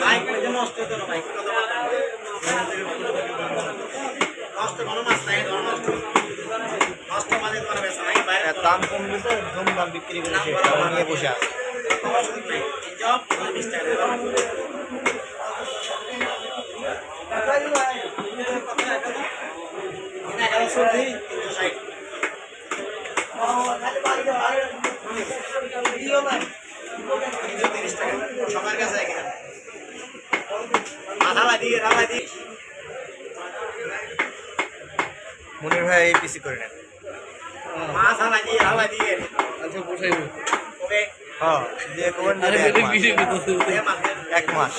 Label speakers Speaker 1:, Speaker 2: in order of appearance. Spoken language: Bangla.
Speaker 1: বাইক নষ্ট না বাইক নষ্ট কোনো
Speaker 2: দাম কম ধুম দাম বিক্রি করে সে নিয়ে বসে আছে। মনির ভাই পিসি করে নেন।
Speaker 1: মাছ হালা দিয়ে হালা দিয়ে।
Speaker 3: আচ্ছা বসাই
Speaker 1: ওকে
Speaker 2: হ্যাঁ দিয়ে এক মাস।